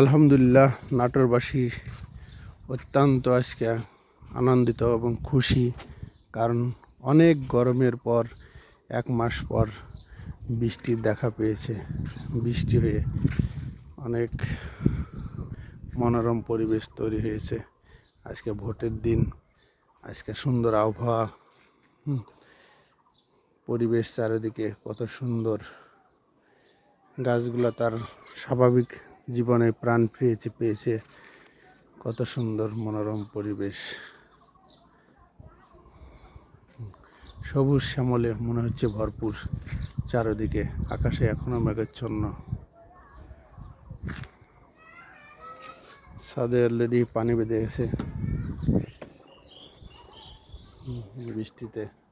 আলহামদুলিল্লাহ, নাটোরবাসী অত্যন্ত আজকে আনন্দিত এবং খুশি, কারণ অনেক গরমের পর, এক মাস পর বৃষ্টির দেখা পেয়েছে। বৃষ্টি হয়ে অনেক মনোরম পরিবেশ তৈরি হয়েছে। আজকে ভোটের দিন, আজকে সুন্দর আবহাওয়া পরিবেশ চারিদিকে কত সুন্দর। গাছগুলো তার স্বাভাবিক জীবনে প্রাণ ফিরেছে, পেয়েছে। কত সুন্দর মনোরম পরিবেশ। সবুজ শ্যামলে মনে হচ্ছে ভরপুর চারিদিকে। আকাশে এখনও মেঘাচ্ছন্ন। ছাদে অলরেডি পানি বেঁধে গেছে। বৃষ্টিতে।